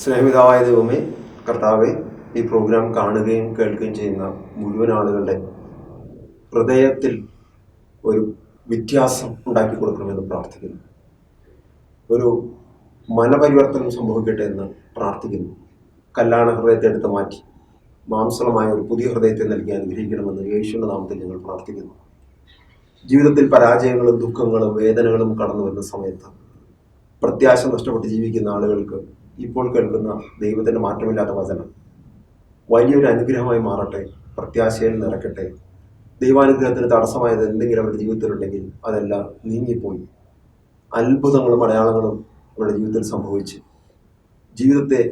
സ്നേഹപിതാവായ ദൈവമേ കർത്താവെ ഈ പ്രോഗ്രാം കാണുകയും കേൾക്കുകയും ചെയ്യുന്ന മുഴുവൻ ആളുകളുടെ ഹൃദയത്തിൽ ഒരു വ്യത്യാസം ഉണ്ടാക്കി കൊടുക്കണമെന്ന് പ്രാർത്ഥിക്കുന്നു. ഒരു മനപരിവർത്തനം സംഭവിക്കട്ടെ എന്ന് പ്രാർത്ഥിക്കുന്നു. കല്യാണ ഹൃദയത്തെ എടുത്ത് മാറ്റി മാംസളമായ ഒരു പുതിയ ഹൃദയത്തെ നൽകി അനുഗ്രഹിക്കണമെന്ന് യേശുവിന്റെ നാമത്തിൽ ഞങ്ങൾ പ്രാർത്ഥിക്കുന്നു. ജീവിതത്തിൽ പരാജയങ്ങളും ദുഃഖങ്ങളും വേദനകളും കടന്നു വരുന്ന സമയത്ത് പ്രത്യാശ നഷ്ടപ്പെട്ട് ജീവിക്കുന്ന ആളുകൾക്ക് ഇപ്പോൾ കേൾക്കുന്ന ദൈവത്തിന്റെ മാറ്റമില്ലാത്ത വചനം. വലിയൊരു അനുഗ്രഹമായി മാറട്ടെ പ്രത്യാശയിൽ നിറക്കട്ടെ. ദൈവാനുഗ്രഹത്തിന് തടസ്സമായത് എന്തെങ്കിലും അവരുടെ ജീവിതത്തിലുണ്ടെങ്കിൽ അതെല്ലാം നീങ്ങിപ്പോയി. അത്ഭുതങ്ങളും അടയാളങ്ങളും അവരുടെ ജീവിതത്തിൽ സംഭവിച്ച്. ജീവിതത്തെ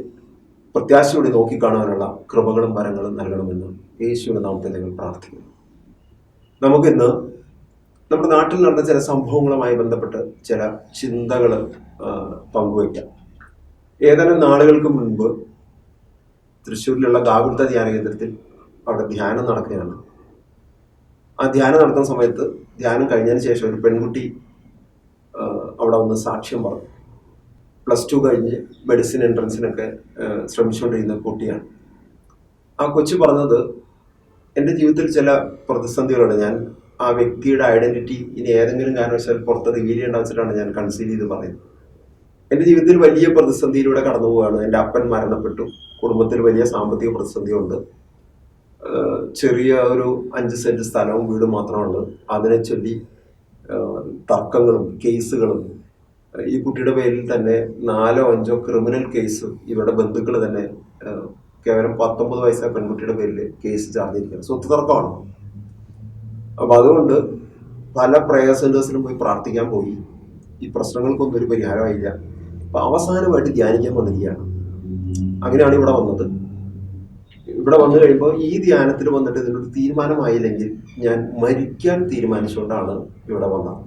പ്രത്യാശയോടെ നോക്കിക്കാണാനുള്ള കൃപകളും വരങ്ങളും നൽകണമെന്ന് യേശുവിന്റെ നാമത്തിൽ ഞങ്ങൾ പ്രാർത്ഥിക്കുന്നു. നമുക്കിന്ന് നമ്മുടെ നാട്ടിൽ നടന്ന ചില സംഭവങ്ങളുമായി ബന്ധപ്പെട്ട് ചില ചിന്തകൾ പങ്കുവയ്ക്കാം. ഏതാനും നാളുകൾക്ക് മുൻപ് തൃശ്ശൂരിലുള്ള ഗാകുൽത്ത ധ്യാന കേന്ദ്രത്തിൽ അവിടെ ധ്യാനം നടക്കുകയാണ്. ആ ധ്യാനം നടക്കുന്ന സമയത്ത് ധ്യാനം കഴിഞ്ഞതിന് ശേഷം ഒരു പെൺകുട്ടി അവിടെ വന്ന് സാക്ഷ്യം പറഞ്ഞു. പ്ലസ് ടു കഴിഞ്ഞ് മെഡിസിൻ എൻട്രൻസിനൊക്കെ ശ്രമിച്ചുകൊണ്ടിരുന്ന കുട്ടിയാണ്. ആ കൊച്ചു പറഞ്ഞത് എന്റെ ജീവിതത്തിൽ ചില പ്രതിസന്ധികളുണ്ട്. ഞാൻ ആ വ്യക്തിയുടെ ഐഡന്റിറ്റി ഇനി ഏതെങ്കിലും കാരണവശാൽ പുറത്ത് റിവീൽ ചെയ്യേണ്ട വെച്ചിട്ടാണ് ഞാൻ കൺസീൽ ചെയ്ത് പറയുന്നത്. എന്റെ ജീവിതത്തിൽ വലിയ പ്രതിസന്ധിയിലൂടെ കടന്നു പോവുകയാണ്. എന്റെ അപ്പൻ മരണപ്പെട്ടു. കുടുംബത്തിൽ വലിയ സാമ്പത്തിക പ്രതിസന്ധിയുണ്ട്. ചെറിയ ഒരു അഞ്ച് സെന്റ് സ്ഥലവും വീടും മാത്രമാണ്. അതിനെ ചൊല്ലി തർക്കങ്ങളും കേസുകളും ഈ കുട്ടിയുടെ പേരിൽ തന്നെ നാലോ അഞ്ചോ ക്രിമിനൽ കേസ് ഇവരുടെ ബന്ധുക്കൾ തന്നെ കേവലം പത്തൊമ്പത് വയസ്സായ പെൺകുട്ടിയുടെ പേരിൽ കേസ് ചാർജ് ചെയ്തിരിക്കുകയാണ്. സ്വത്ത് തർക്കമാണ്. അപ്പൊ അതുകൊണ്ട് പല പ്രയർ സെന്റേഴ്സിലും പോയി പ്രാർത്ഥിക്കാൻ പോയി. ഈ പ്രശ്നങ്ങൾക്കൊന്നും ഒരു പരിഹാരമായില്ല അപ്പൊ അവസാനമായിട്ട് ധ്യാനിക്കാൻ വന്നിരിക്കുകയാണ്. അങ്ങനെയാണ് ഇവിടെ വന്നത്. ഇവിടെ വന്നു കഴിയുമ്പോൾ ഈ ധ്യാനത്തിൽ വന്നിട്ട് ഇതിനൊരു തീരുമാനമായില്ലെങ്കിൽ ഞാൻ മരിക്കാൻ തീരുമാനിച്ചുകൊണ്ടാണ് ഇവിടെ വന്നത്.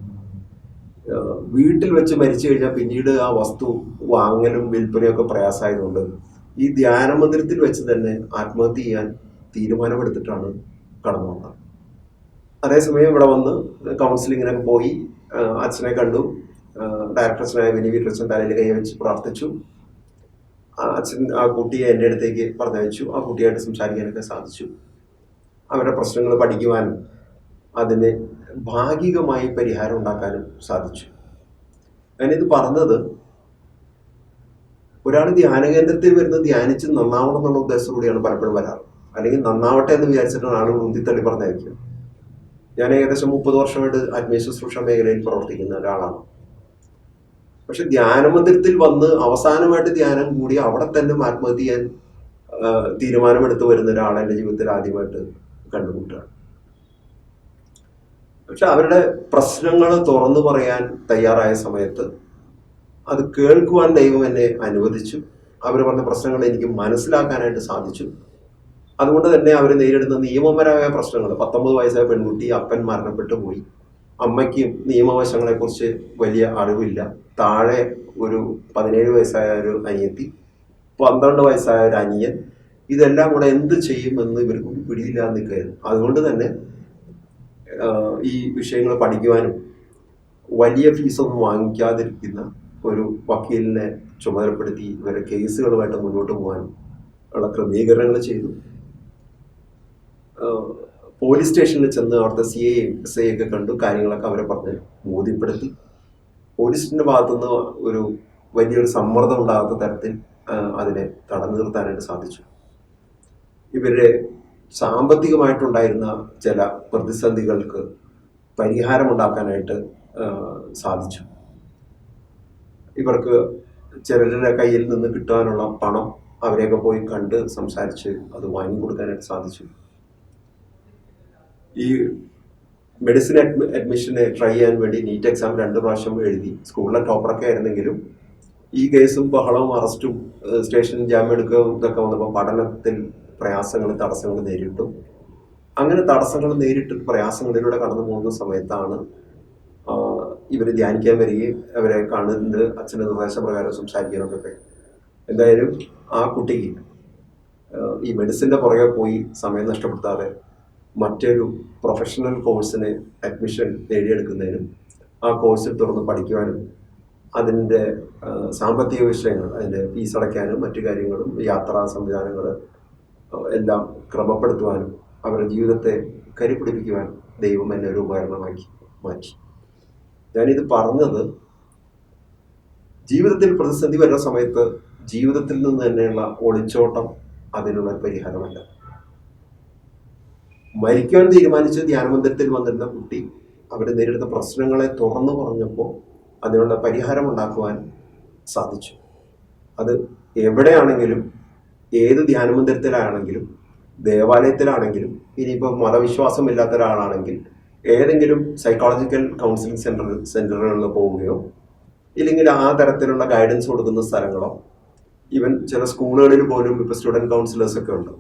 വീട്ടിൽ വെച്ച് മരിച്ചു കഴിഞ്ഞാൽ പിന്നീട് ആ വസ്തു വാങ്ങലും വിൽപ്പനയും ഒക്കെ പ്രയാസമായതുകൊണ്ട് ഈ ധ്യാന മന്ദിരത്തിൽ വെച്ച് തന്നെ ആത്മഹത്യ ചെയ്യാൻ തീരുമാനമെടുത്തിട്ടാണ് കടന്നു വന്നത്. അതേസമയം ഇവിടെ വന്ന് കൗൺസിലിങ്ങിനൊക്കെ പോയി അച്ഛനെ കണ്ടു. ഡയറക്ടർസിനായ വിനി വീട്ടച്ഛൻ തലയിൽ കൈവച്ച് പ്രാർത്ഥിച്ചു. അച്ഛൻ ആ കുട്ടിയെ എന്റെ അടുത്തേക്ക് പറഞ്ഞയച്ചു. ആ കുട്ടിയായിട്ട് സംസാരിക്കാനൊക്കെ സാധിച്ചു. അവരുടെ പ്രശ്നങ്ങൾ പഠിക്കുവാനും അതിന് ഭാഗികമായി പരിഹാരം ഉണ്ടാക്കാനും സാധിച്ചു. ഞാനിത് പറഞ്ഞത് ഒരാൾ ധ്യാന കേന്ദ്രത്തിൽ വരുന്ന ധ്യാനിച്ച് നന്നാവണം എന്നുള്ള ഉദ്ദേശത്തോടെയാണ് പലപ്പോഴും വരാറ്. അല്ലെങ്കിൽ നന്നാവട്ടെ എന്ന് വിചാരിച്ചിട്ടാണ് ആളുകൾ ഉന്തിത്തള്ളി പറഞ്ഞയക്കുക. ഞാൻ ഏകദേശം മുപ്പത് വർഷമായിട്ട് ആത്മീയ ശുശ്രൂഷ മേഖലയിൽ പ്രവർത്തിക്കുന്ന ഒരാളാണ്. പക്ഷെ ധ്യാനമന്ദിരത്തിൽ വന്ന് അവസാനമായിട്ട് ധ്യാനം കൂടി അവിടെ തന്നെ ആത്മഹത്യ ചെയ്യാൻ തീരുമാനമെടുത്ത് വരുന്ന ഒരാളെ എന്റെ ജീവിതത്തിൽ ആദ്യമായിട്ട് കണ്ടുമുട്ടുകയാണ് പക്ഷെ അവരുടെ പ്രശ്നങ്ങൾ തുറന്നു പറയാൻ തയ്യാറായ സമയത്ത് അത് കേൾക്കുവാൻ ദൈവം എന്നെ അനുവദിച്ചു. അവർ പറഞ്ഞ പ്രശ്നങ്ങൾ എനിക്ക് മനസ്സിലാക്കാനായിട്ട് സാധിച്ചു. അതുകൊണ്ട് തന്നെ അവർ നേരിടുന്ന നിയമപരമായ പ്രശ്നങ്ങൾ പത്തൊമ്പത് വയസ്സായ പെൺകുട്ടി അപ്പൻ മരണപ്പെട്ടു പോയി. അമ്മയ്ക്ക് നിയമവശങ്ങളെ കുറിച്ച് വലിയ അറിവില്ല. താഴെ ഒരു പതിനേഴ് വയസ്സായ ഒരു അനിയത്തി പന്ത്രണ്ട് വയസ്സായ ഒരു അനിയൻ ഇതെല്ലാം കൂടെ എന്ത് ചെയ്യുമെന്ന് ഇവർക്ക് പിടിയില്ലാതെ നിൽക്കുകയായിരുന്നു. അതുകൊണ്ട് തന്നെ ഈ വിഷയങ്ങൾ പഠിക്കുവാനും വലിയ ഫീസൊന്നും വാങ്ങിക്കാതിരിക്കുന്ന ഒരു വക്കീലിനെ ചുമതലപ്പെടുത്തി ഇവരെ കേസുകളുമായിട്ട് മുന്നോട്ട് പോകാനും ഉള്ള ക്രമീകരണങ്ങൾ ചെയ്തു. പോലീസ് സ്റ്റേഷനിൽ ചെന്ന് അവിടുത്തെ സി ഐ എസ് ഐ ഒക്കെ കണ്ടു. കാര്യങ്ങളൊക്കെ അവരെ പറഞ്ഞ് ബോധ്യപ്പെടുത്തി. പോലീസിന്റെ ഭാഗത്തുനിന്ന് ഒരു വലിയൊരു സമ്മർദ്ദം ഉണ്ടാകാത്ത തരത്തിൽ അതിനെ തടഞ്ഞു നിർത്താനായിട്ട് സാധിച്ചു. ഇവരുടെ സാമ്പത്തികമായിട്ടുണ്ടായിരുന്ന ചില പ്രതിസന്ധികൾക്ക് പരിഹാരമുണ്ടാക്കാനായിട്ട് സാധിച്ചു. ഇവർക്ക് ചിലരുടെ കയ്യിൽ നിന്ന് കിട്ടാനുള്ള പണം അവരെയൊക്കെ പോയി കണ്ട് സംസാരിച്ച് അത് വാങ്ങിക്കൊടുക്കാനായിട്ട് സാധിച്ചു. ഈ മെഡിസിൻ അഡ്മി അഡ്മിഷന് ട്രൈ ചെയ്യാൻ വേണ്ടി നീറ്റ് എക്സാം രണ്ട് പ്രാവശ്യം എഴുതി. സ്കൂളിലെ ടോപ്പറൊക്കെ ആയിരുന്നെങ്കിലും ഈ കേസും ബഹളവും അറസ്റ്റും സ്റ്റേഷൻ ജാമ്യം എടുക്കുക ഇതൊക്കെ വന്നപ്പോൾ പഠനത്തിൽ പ്രയാസങ്ങൾ തടസ്സങ്ങൾ നേരിട്ടു. അങ്ങനെ തടസ്സങ്ങൾ നേരിട്ട് പ്രയാസങ്ങളിലൂടെ കടന്നു പോകുന്ന സമയത്താണ് ഇവർ ധ്യാനിക്കാൻ വരികയും അവരെ കാണുന്നത് അച്ഛന്റെ നിർദ്ദേശപ്രകാരം സംസാരിക്കാനൊക്കെ എന്തായാലും ആ കുട്ടിക്ക് ഈ മെഡിസിന്റെ പുറകെ പോയി സമയം നഷ്ടപ്പെടുത്താതെ മറ്റൊരു പ്രൊഫഷണൽ കോഴ്സിന് അഡ്മിഷൻ നേടിയെടുക്കുന്നതിനും ആ കോഴ്സിൽ തുറന്ന് പഠിക്കുവാനും അതിന്റെ സാമ്പത്തിക വിഷയങ്ങൾ അതിന്റെ ഫീസ് അടയ്ക്കാനും മറ്റു കാര്യങ്ങളും യാത്രാ സംവിധാനങ്ങൾ എല്ലാം ക്രമപ്പെടുത്തുവാനും അവരുടെ ജീവിതത്തെ കരിപിടിപ്പിക്കുവാൻ ദൈവം എന്നെ ഒരു ഉപകരണമാക്കി മാറ്റി. ഞാനിത് പറഞ്ഞത് ജീവിതത്തിൽ പ്രതിസന്ധി വരുന്ന സമയത്ത് ജീവിതത്തിൽ നിന്ന് തന്നെയുള്ള ഒളിച്ചോട്ടം അതിനുള്ള പരിഹാരമല്ല. മരിക്കാൻ തീരുമാനിച്ച് ധ്യാനമന്ദിരത്തിൽ വന്നിരുന്ന കുട്ടി. അവിടെ നേരിടുന്ന പ്രശ്നങ്ങളെ തുറന്നു പറഞ്ഞപ്പോൾ അതിനുള്ള പരിഹാരം ഉണ്ടാക്കുവാൻ സാധിച്ചു. അത് എവിടെയാണെങ്കിലും ഏത് ധ്യാനമന്ദിരത്തിലാണെങ്കിലും ദേവാലയത്തിലാണെങ്കിലും ഇനിയിപ്പോൾ മതവിശ്വാസമില്ലാത്ത ഒരാളാണെങ്കിൽ ഏതെങ്കിലും സൈക്കോളജിക്കൽ കൗൺസിലിംഗ് സെന്റർ സെന്ററുകളിൽ പോവുകയോ ഇല്ലെങ്കിൽ ആ തരത്തിലുള്ള ഗൈഡൻസ് കൊടുക്കുന്ന സ്ഥലങ്ങളോ ഈവൻ ചില സ്കൂളുകളിൽ പോലും ഇപ്പോൾ സ്റ്റുഡന്റ് കൗൺസിലേഴ്സൊക്കെ ഉണ്ട്.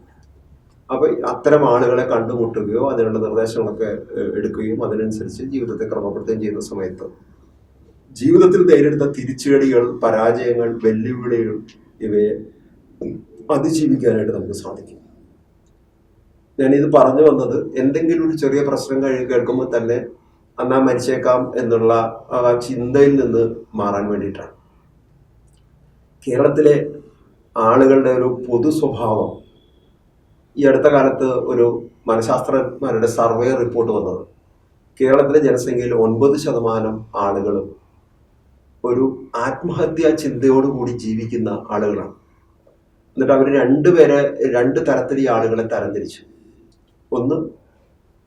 അപ്പോൾ അത്തരം ആളുകളെ കണ്ടുമുട്ടുകയോ അതിനുള്ള നിർദ്ദേശങ്ങളൊക്കെ എടുക്കുകയും അതിനനുസരിച്ച് ജീവിതത്തെ ക്രമപ്പെടുത്തുകയും ചെയ്യുന്ന സമയത്ത് ജീവിതത്തിൽ നേരിടുന്ന തിരിച്ചടികൾ പരാജയങ്ങൾ വെല്ലുവിളികൾ ഇവയെ അതിജീവിക്കാനായിട്ട് നമുക്ക് സാധിക്കും. ഞാനിത് പറഞ്ഞു വന്നത് എന്തെങ്കിലും ഒരു ചെറിയ പ്രശ്നം കഴി കേൾക്കുമ്പോൾ തന്നെ അന്നാ മരിച്ചേക്കാം എന്നുള്ള ചിന്തയിൽ നിന്ന് മാറാൻ വേണ്ടിയിട്ടാണ്. കേരളത്തിലെ ആളുകളുടെ ഒരു പൊതു സ്വഭാവം ഈ അടുത്ത കാലത്ത് ഒരു മനഃശാസ്ത്രജ്ഞന്മാരുടെ സർവേ റിപ്പോർട്ട് വന്നത്. കേരളത്തിലെ ജനസംഖ്യയിൽ ഒൻപത് ശതമാനം ആളുകളും ഒരു ആത്മഹത്യാ ചിന്തയോടുകൂടി ജീവിക്കുന്ന ആളുകളാണ്. എന്നിട്ട് അവർ രണ്ടുപേരെ രണ്ട് തരത്തിൽ ഈ ആളുകളെ തരംതിരിച്ചു. ഒന്ന്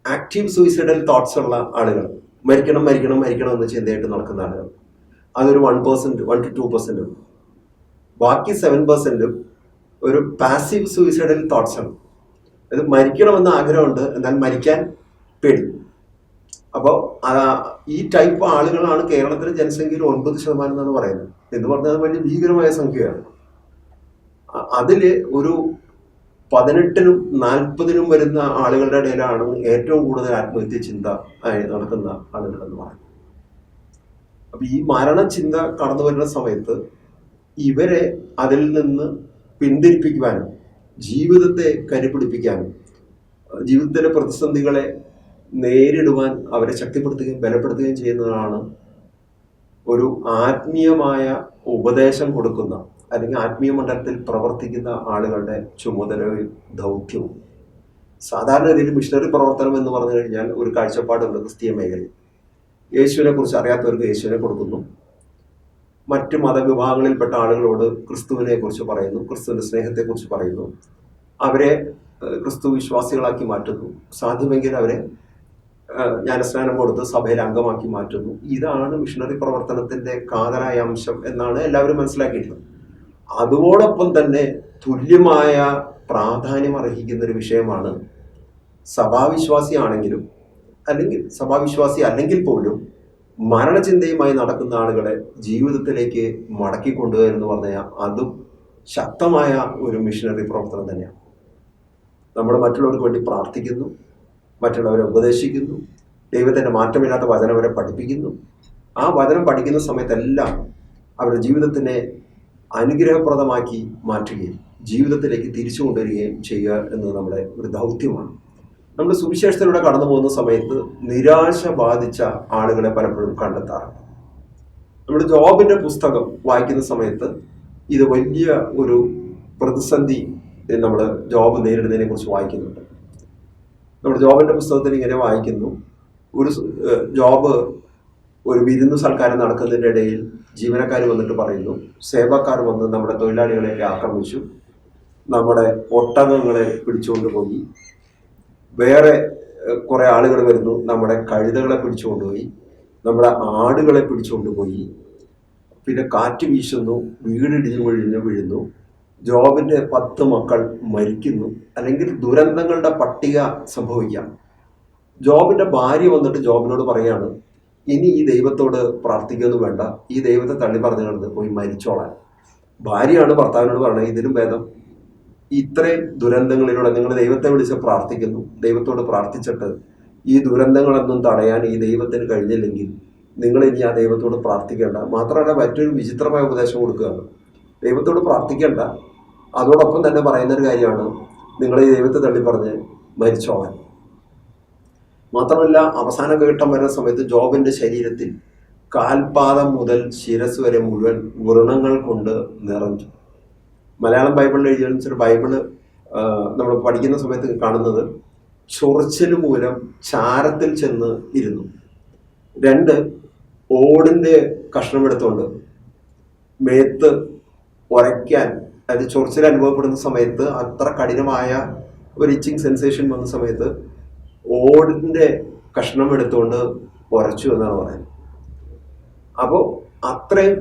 ആക്റ്റീവ് സൂയിസൈഡൽ തോട്ട്സ് ഉള്ള ആളുകൾ മരിക്കണം മരിക്കണം മരിക്കണം എന്ന് ചിന്തയായിട്ട് നടക്കുന്ന ആളുകൾ അതൊരു one percent one two two percent ഉണ്ട് ബാക്കി സെവൻ പെർസെന്റും ഒരു പാസീവ് സൂയിസൈഡൽ തോട്ട്സ് ആണ്. അത് മരിക്കണമെന്ന് ആഗ്രഹമുണ്ട് എന്നാൽ മരിക്കാൻ പേടി അപ്പോൾ ഈ ടൈപ്പ് ആളുകളാണ് കേരളത്തിലെ ജനസംഖ്യയിൽ ഒൻപത് ശതമാനം എന്നാണ് പറയുന്നത്. എന്ന് പറഞ്ഞാൽ വലിയ ഭീകരമായ സംഖ്യയാണ്. അതിൽ ഒരു പതിനെട്ടിനും നാൽപ്പതിനും വരുന്ന ആളുകളുടെ ഇടയിലാണ് ഏറ്റവും കൂടുതൽ ആത്മഹത്യ ചിന്ത നടക്കുന്ന ആളുകൾ എന്ന് പറയുന്നത്. അപ്പൊ ഈ മരണചിന്ത കടന്നു വരുന്ന സമയത്ത് ഇവരെ അതിൽ നിന്ന് പിന്തിരിപ്പിക്കുവാനും ജീവിതത്തെ കരുപിടിപ്പിക്കാനും ജീവിതത്തിലെ പ്രതിസന്ധികളെ നേരിടുവാൻ അവരെ ശക്തിപ്പെടുത്തുകയും ബലപ്പെടുത്തുകയും ചെയ്യുന്നതാണ് ഒരു ആത്മീയമായ ഉപദേശം കൊടുക്കുന്ന അല്ലെങ്കിൽ ആത്മീയ മണ്ഡലത്തിൽ പ്രവർത്തിക്കുന്ന ആളുകളുടെ ചുമതലയും ദൗത്യവും. സാധാരണ രീതിയിൽ മിഷണറി പ്രവർത്തനം എന്ന് പറഞ്ഞു കഴിഞ്ഞാൽ ഒരു കാഴ്ചപ്പാടുണ്ട് ക്രിസ്തീയ മേഖലയിൽ. യേശുവിനെ കുറിച്ച് അറിയാത്തവർക്ക് യേശുവിനെ കൊടുക്കുന്നു. മറ്റ് മതവിഭാഗങ്ങളിൽപ്പെട്ട ആളുകളോട് ക്രിസ്തുവിനെ കുറിച്ച് പറയുന്നു ക്രിസ്തുവിന്റെ സ്നേഹത്തെക്കുറിച്ച് പറയുന്നു. അവരെ ക്രിസ്തു വിശ്വാസികളാക്കി മാറ്റുന്നു. സാധ്യമെങ്കിൽ അവരെ ജ്ഞാനസ്നാനം കൊടുത്ത് സഭയിൽ അംഗമാക്കി മാറ്റുന്നു. ഇതാണ് മിഷണറി പ്രവർത്തനത്തിന്റെ കാതലായ അംശം എന്നാണ് എല്ലാവരും മനസ്സിലാക്കിയിട്ടുള്ളത്. അതോടൊപ്പം തന്നെ തുല്യമായ പ്രാധാന്യം അർഹിക്കുന്ന ഒരു വിഷയമാണ് സഭാവിശ്വാസിയാണെങ്കിലും അല്ലെങ്കിൽ സഭാവിശ്വാസി അല്ലെങ്കിൽ പോലും മരണചിന്തയുമായി നടക്കുന്ന ആളുകളെ ജീവിതത്തിലേക്ക് മടക്കി കൊണ്ടുവരിക എന്ന് പറഞ്ഞാൽ അതും ശക്തമായ ഒരു മിഷനറി പ്രവർത്തനം തന്നെയാണ്. നമ്മൾ മറ്റുള്ളവർക്ക് വേണ്ടി പ്രാർത്ഥിക്കുന്നു മറ്റുള്ളവരെ ഉപദേശിക്കുന്നു ദൈവത്തിന്റെ മാറ്റമില്ലാത്ത വചനം അവരെ പഠിപ്പിക്കുന്നു. ആ വചനം പഠിക്കുന്ന സമയത്തെല്ലാം അവരുടെ ജീവിതത്തിനെ അനുഗ്രഹപ്രദമാക്കി മാറ്റുകയും ജീവിതത്തിലേക്ക് തിരിച്ചു കൊണ്ടുവരികയും ചെയ്യുക എന്നത് നമ്മുടെ ഒരു ദൗത്യമാണ്. നമ്മൾ സുവിശേഷത്തിലൂടെ കടന്നു പോകുന്ന സമയത്ത് നിരാശ ബാധിച്ച ആളുകളെ പലപ്പോഴും കണ്ടെത്താറുണ്ട്. നമ്മൾ ജോബിന്റെ പുസ്തകം വായിക്കുന്ന സമയത്ത് ഇത് വലിയ ഒരു പ്രതിസന്ധി നമ്മൾ ജോബ് നേരിടുന്നതിനെ കുറിച്ച് വായിക്കുന്നുണ്ട്. നമ്മുടെ ജോബിന്റെ പുസ്തകത്തിൽ ഇങ്ങനെ വായിക്കുന്നു ഒരു ജോബ് ഒരു വിരുന്ന് സൽക്കാരം നടക്കുന്നതിന്റെ ഇടയിൽ ജീവനക്കാർ വന്നിട്ട് പറയുന്നു സേവക്കാർ വന്ന് നമ്മുടെ തൊഴിലാളികളെയൊക്കെ ആക്രമിച്ചു നമ്മുടെ ഒട്ടകങ്ങളെ പിടിച്ചുകൊണ്ട് പോയി വേറെ കുറെ ആളുകൾ വരുന്നു. നമ്മുടെ കഴുതകളെ പിടിച്ചുകൊണ്ടുപോയി നമ്മുടെ ആടുകളെ പിടിച്ചുകൊണ്ടുപോയി പിന്നെ കാറ്റ് വീശുന്നു വീടിടിഞ്ഞു വീഴുന്നു വീഴുന്നു. ജോബിന്റെ പത്ത് മക്കൾ മരിക്കുന്നു. അല്ലെങ്കിൽ ദുരന്തങ്ങളുടെ പട്ടിക സംഭവിക്കാം. ജോബിന്റെ ഭാര്യ വന്നിട്ട് ജോബിനോട് പറയാണ് ഇനി ഈ ദൈവത്തോട് പ്രാർത്ഥിക്കൊന്നും വേണ്ട. ഈ ദൈവത്തെ തള്ളി പറഞ്ഞു കിടന്ന് പോയി മരിച്ചോളാൻ. ഭാര്യയാണ് ഭർത്താവിനോട് പറയുന്നത് ഇതിലും ഭേദം ഇത്രയും ദുരന്തങ്ങളിലൂടെ നിങ്ങൾ ദൈവത്തെ വിളിച്ച് പ്രാർത്ഥിക്കുന്നു. ദൈവത്തോട് പ്രാർത്ഥിച്ചിട്ട് ഈ ദുരന്തങ്ങളൊന്നും തടയാൻ ഈ ദൈവത്തിന് കഴിഞ്ഞില്ലെങ്കിൽ നിങ്ങൾ ഇനി ആ ദൈവത്തോട് പ്രാർത്ഥിക്കേണ്ട. മാത്രമല്ല മറ്റൊരു വിചിത്രമായ ഉപദേശം കൊടുക്കുകയാണ്. ദൈവത്തോട് പ്രാർത്ഥിക്കേണ്ട. അതോടൊപ്പം തന്നെ പറയുന്ന ഒരു കാര്യമാണ്. നിങ്ങൾ ഈ ദൈവത്തെ തള്ളി പറഞ്ഞ് മരിച്ചോളാൻ മാത്രമല്ല അവസാന ഘട്ടം വരുന്ന സമയത്ത് ജോബിന്റെ ശരീരത്തിൽ കാൽപാദം മുതൽ ശിരസ് വരെ മുഴുവൻ വ്രണങ്ങൾ കൊണ്ട് നിറഞ്ഞു. മലയാളം ബൈബിളിൽ എഴുതിയ ബൈബിൾ നമ്മൾ പഠിക്കുന്ന സമയത്ത് കാണുന്നത് ചൊറിച്ചിൽ മൂലം ചാരത്തിൽ ചെന്ന് ഇരുന്നു. രണ്ട് ഓടിന്റെ കഷ്ണമെടുത്തുകൊണ്ട് മേത്ത് ഉരയ്ക്കാൻ അതായത് ചൊറിച്ചിൽ അനുഭവപ്പെടുന്ന സമയത്ത് അത്ര കഠിനമായ ഒരു ഇച്ചിങ് സെൻസേഷൻ വന്ന സമയത്ത് ഓടിന്റെ കഷ്ണം എടുത്തുകൊണ്ട് ഉരച്ചു എന്നാണ് പറയുന്നത്. അപ്പോൾ അത്രയും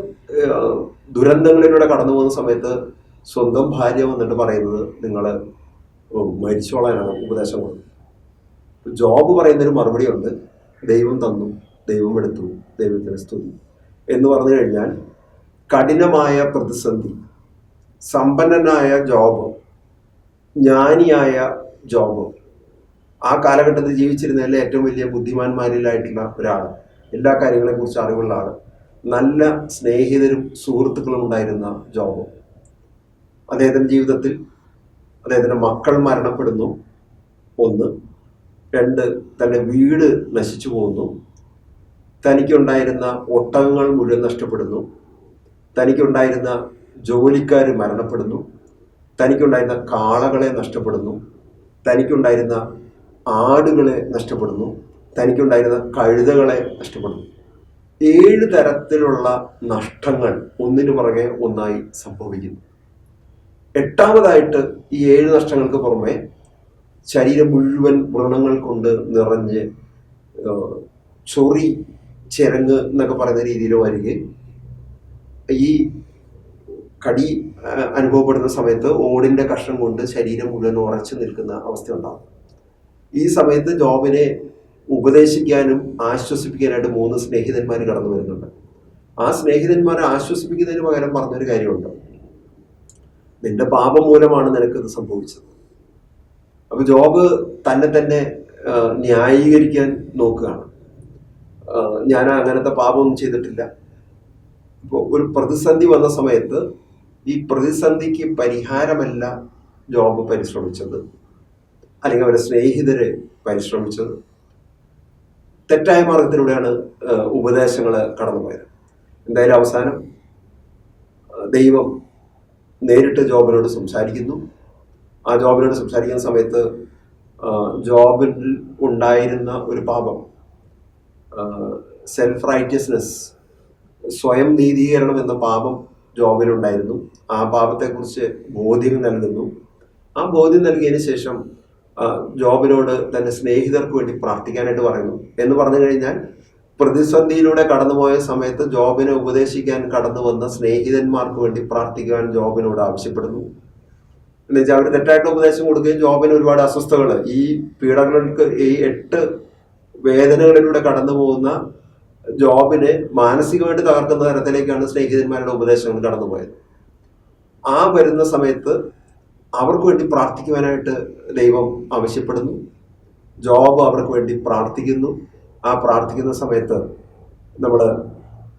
ദുരന്തങ്ങളിലൂടെ കടന്നു പോകുന്ന സമയത്ത് സ്വന്തം ഭാര്യ വന്നിട്ട് പറയുന്നത് നിങ്ങൾ മരിച്ചോളാനാണ് ഉപദേശം ഇപ്പൊ ജോബ് പറയുന്നൊരു മറുപടി ഉണ്ട് ദൈവം തന്നു ദൈവം എടുത്തു ദൈവത്തിന് സ്തുതി എന്ന് പറഞ്ഞു കഴിഞ്ഞാൽ കഠിനമായ പ്രതിസന്ധി സമ്പന്നനായ ജോബ് ജ്ഞാനിയായ ജോബ് ആ കാലഘട്ടത്തിൽ ജീവിച്ചിരുന്നതിലെ ഏറ്റവും വലിയ ബുദ്ധിമാന്മാരിലായിട്ടുള്ള ഒരാൾ എല്ലാ കാര്യങ്ങളെ കുറിച്ച് അറിവുള്ള ആൾ നല്ല സ്നേഹിതരും സുഹൃത്തുക്കളും ഉണ്ടായിരുന്ന ജോബ്. അദ്ദേഹത്തിന്റെ ജീവിതത്തിൽ അദ്ദേഹത്തിന്റെ മക്കൾ മരണപ്പെടുന്നു. ഒന്ന് രണ്ട് തന്റെ വീട് നശിച്ചു പോകുന്നു. തനിക്കുണ്ടായിരുന്ന ഒട്ടകങ്ങൾ മുഴുവൻ നഷ്ടപ്പെടുന്നു. തനിക്കുണ്ടായിരുന്ന ജോലിക്കാർ മരണപ്പെടുന്നു. തനിക്കുണ്ടായിരുന്ന കാളകളെ നഷ്ടപ്പെടുന്നു. തനിക്കുണ്ടായിരുന്ന ആടുകളെ നഷ്ടപ്പെടുന്നു. തനിക്കുണ്ടായിരുന്ന കഴുതകളെ നഷ്ടപ്പെടുന്നു. ഏഴ് തരത്തിലുള്ള നഷ്ടങ്ങൾ ഒന്നിനു പുറകെ ഒന്നായി സംഭവിക്കുന്നു. എട്ടാമതായിട്ട് ഈ ഏഴ് നഷ്ടങ്ങൾക്ക് പുറമെ ശരീരം മുഴുവൻ വ്രണങ്ങൾ കൊണ്ട് നിറഞ്ഞ് ചൊറി ചിരങ്ങ് എന്നൊക്കെ പറയുന്ന രീതിയിൽ വരികയും ഈ കടി അനുഭവപ്പെടുന്ന സമയത്ത് ഓടിന്റെ കഷ്ണം കൊണ്ട് ശരീരം മുഴുവൻ ഉറച്ചു നിൽക്കുന്ന അവസ്ഥ ഉണ്ടാകും. ഈ സമയത്ത് ജോബിനെ ഉപദേശിക്കാനും ആശ്വസിപ്പിക്കാനായിട്ട് മൂന്ന് സ്നേഹിതന്മാർ കടന്നു വരുന്നുണ്ട്. ആ സ്നേഹിതന്മാരെ ആശ്വസിപ്പിക്കുന്നതിന് പകരം പറഞ്ഞൊരു കാര്യമുണ്ട്. നിന്റെ പാപം മൂലമാണ് നിനക്കിത് സംഭവിച്ചത്. അപ്പൊ ജോബ് തന്നെ തന്നെ ന്യായീകരിക്കാൻ നോക്കുകയാണ്. ഞാൻ അങ്ങനത്തെ പാപമൊന്നും ചെയ്തിട്ടില്ല. ഇപ്പോൾ ഒരു പ്രതിസന്ധി വന്ന സമയത്ത് ഈ പ്രതിസന്ധിക്ക് പരിഹാരമല്ല ജോബ് പരിശ്രമിച്ചത് അല്ലെങ്കിൽ അവരുടെ സ്നേഹിതരെ പരിശ്രമിച്ചത്. തെറ്റായ മാർഗത്തിലൂടെയാണ് ഉപദേശങ്ങൾ കടന്നുപോയത്. എന്തായാലും അവസാനം ദൈവം നേരിട്ട് ജോബിനോട് സംസാരിക്കുന്നു. ആ ജോബിനോട് സംസാരിക്കുന്ന സമയത്ത് ജോബിൽ ഉണ്ടായിരുന്ന ഒരു പാപം സെൽഫ് റൈറ്റിയസ്നെസ് സ്വയം നീതീകരണം എന്ന പാപം ജോബിനുണ്ടായിരുന്നു ആ പാപത്തെക്കുറിച്ച് ബോധ്യം നൽകുന്നു. ആ ബോധ്യം നൽകിയതിന് ശേഷം ജോബിനോട് തന്റെ സ്നേഹിതർക്ക് വേണ്ടി പ്രാർത്ഥിക്കാനായിട്ട് പറയുന്നു. എന്ന് പറഞ്ഞു കഴിഞ്ഞാൽ പ്രതിസന്ധിയിലൂടെ കടന്നുപോയ സമയത്ത് ജോബിനെ ഉപദേശിക്കാൻ കടന്നു വന്ന സ്നേഹിതന്മാർക്ക് വേണ്ടി പ്രാർത്ഥിക്കുവാൻ ജോബിനോട് ആവശ്യപ്പെടുന്നു. എന്നുവെച്ചാൽ അവർ തെറ്റായിട്ട് ഉപദേശം കൊടുക്കുകയും ജോബിന് ഒരുപാട് അസ്വസ്ഥകൾ ഈ പീഡകൾക്ക് ഈ എട്ട് വേദനകളിലൂടെ കടന്നു പോകുന്ന ജോബിനെ മാനസികമായിട്ട് തകർക്കുന്ന തരത്തിലേക്കാണ് സ്നേഹിതന്മാരുടെ ഉപദേശങ്ങൾ കടന്നുപോയത്. ആ വരുന്ന സമയത്ത് അവർക്ക് വേണ്ടി പ്രാർത്ഥിക്കുവാനായിട്ട് ദൈവം ആവശ്യപ്പെടുന്നു. ജോബ് അവർക്ക് വേണ്ടി പ്രാർത്ഥിക്കുന്നു. ആ പ്രാർത്ഥിക്കുന്ന സമയത്ത് നമ്മൾ